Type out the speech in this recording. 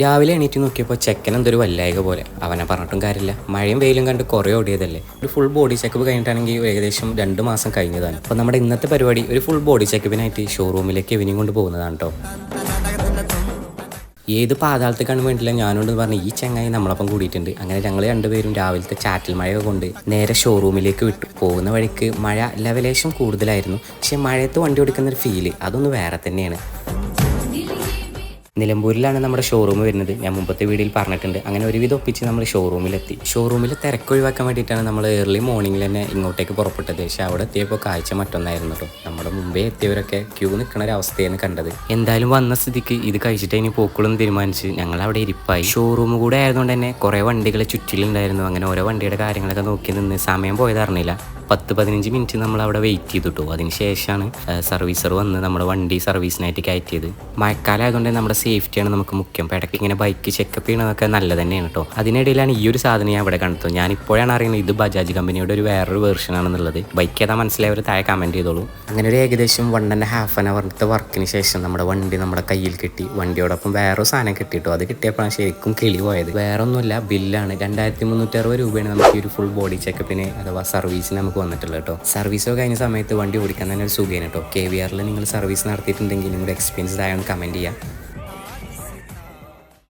രാവിലെ എണീറ്റ് നോക്കിയപ്പോൾ ചെക്കൻ എന്തൊരു വല്ലായക പോലെ. അവനെ പറഞ്ഞിട്ടും കാര്യമില്ല. മഴയും വെയിലും കണ്ട് കുറേ ഓടിയതല്ലേ. ഒരു ഫുൾ ബോഡി ചെക്കപ്പ് കഴിഞ്ഞിട്ടാണെങ്കിൽ ഏകദേശം രണ്ട് മാസം കഴിഞ്ഞതാണ്. അപ്പോൾ നമ്മുടെ ഇന്നത്തെ പരിപാടി ഒരു ഫുൾ ബോഡി ചെക്കപ്പിനായിട്ട് ഷോറൂമിലേക്ക് ഇവനെയും കൊണ്ട് പോകുന്നതാണ് കേട്ടോ ഏത് പാതാളത്തേക്കാണ് വേണ്ടില്ല ഞാനോട് പറഞ്ഞ് ഈ ചങ്ങായി നമ്മളപ്പം കൂടിയിട്ടുണ്ട്. അങ്ങനെ ഞങ്ങൾ രണ്ടുപേരും രാവിലത്തെ ചാറ്റൽ മഴയൊക്കെ കൊണ്ട് നേരെ ഷോറൂമിലേക്ക് വിട്ടു. പോകുന്ന വഴിക്ക് മഴ ലെവലേശം കൂടുതലായിരുന്നു. പക്ഷേ മഴയത്ത് വണ്ടി ഓടിക്കുന്ന ഒരു ഫീൽ അതൊന്ന് വേറെ തന്നെയാണ്. നിലമ്പൂരിലാണ് നമ്മുടെ ഷോറൂം വരുന്നത്. ഞാൻ മുമ്പത്തെ വീഡിയോയിൽ പറഞ്ഞിട്ടുണ്ട്. അങ്ങനെ ഒരുവിധം ഒപ്പിച്ച് നമ്മൾ ഷോറൂമിലെത്തി ഷോറൂമിൽ തിരക്ക് ഒഴിവാക്കാൻ വേണ്ടിയിട്ടാണ് നമ്മൾ ഏർലി മോർണിംഗിൽ തന്നെ ഇങ്ങോട്ടേക്ക് പുറപ്പെട്ടത്. പക്ഷേ അവിടെ എത്തിയപ്പോൾ കാഴ്ച മറ്റൊന്നായിരുന്നു കേട്ടോ. നമ്മുടെ മുമ്പേ എത്തിയവരൊക്കെ ക്യൂ നിൽക്കുന്ന ഒരു അവസ്ഥയാണ് കണ്ടത്. എന്തായാലും വന്ന സ്ഥിതിക്ക് ഇത് കഴിച്ചിട്ട് ഇനി പോക്കുകളും തീരുമാനിച്ച് ഞങ്ങൾ അവിടെ ഇരിപ്പായി. ഷോറൂം കൂടെ ആയതുകൊണ്ട് തന്നെ കുറേ വണ്ടികൾ ചുറ്റിലുണ്ടായിരുന്നു. അങ്ങനെ ഓരോ വണ്ടിയുടെ കാര്യങ്ങളൊക്കെ നോക്കി നിന്ന് സമയം പോയത് അറിഞ്ഞില്ല. പത്ത് പതിനഞ്ച് മിനിറ്റ് നമ്മൾ അവിടെ വെയിറ്റ് ചെയ്തു ചെയ്തിട്ടു. അതിന് ശേഷമാണ് സർവീസർ വന്ന് നമ്മുടെ വണ്ടി സർവീസിനായിട്ട് കയറ്റിയത്. മഴക്കാലം ആയതുകൊണ്ട് നമ്മുടെ സേഫ്റ്റിയാണ് നമുക്ക് മുഖ്യം. ഇടയ്ക്ക് ഇങ്ങനെ ബൈക്ക് ചെക്കപ്പ് ചെയ്യണതൊക്കെ നല്ല തന്നെയാണ് കേട്ടോ അതിനിടയിലാണ് ഈ ഒരു സാധനം ഞാൻ ഇവിടെ കണ്ടത്. ഞാൻ ഇപ്പോഴാണ് അറിയുന്നത് ഇത് ബജാജ് കമ്പനിയുടെ ഒരു വേറൊരു വേർഷൻ ആണെന്നുള്ളത്. ബൈക്ക് ഏതാ മനസ്സിലായവർ താഴെ കമന്റ് ചെയ്തോളൂ. അങ്ങനെ ഒരു ഏകദേശം വൺ ആൻഡ് ഹാഫ് ആൻ അവറിന്റെ വർക്കിന് ശേഷം നമ്മുടെ വണ്ടി നമ്മുടെ കയ്യിൽ കിട്ടി. വണ്ടിയോടൊപ്പം വേറൊരു സാധനം കിട്ടിയിട്ടോ. അത് കിട്ടിയപ്പോഴാണ് ശരിക്കും കിളി പോയത്. വേറൊന്നുമില്ല ബില്ലാണ് രണ്ടായിരത്തി മുന്നൂറ്റി അറുപത് രൂപയാണ് നമുക്ക് ഈ ഒരു ഫുൾ ബോഡി ചെക്കപ്പിന് അഥവാ സർവീസിന് നമുക്ക് വന്നിട്ടുള്ളത് കേട്ടോ. സർവീസോ കഴിഞ്ഞ സമയത്ത് വണ്ടി ഓടിക്കാൻ തന്നെ ഒരു സുഖമാണ് കേട്ടോ. കെ വി ആറിൽ നിങ്ങൾ സർവീസ് നടത്തിയിട്ടുണ്ടെങ്കിൽ നിങ്ങളുടെ എക്സ്പീരിയൻസ് ആയാണ് കമന്റ് ചെയ്യുക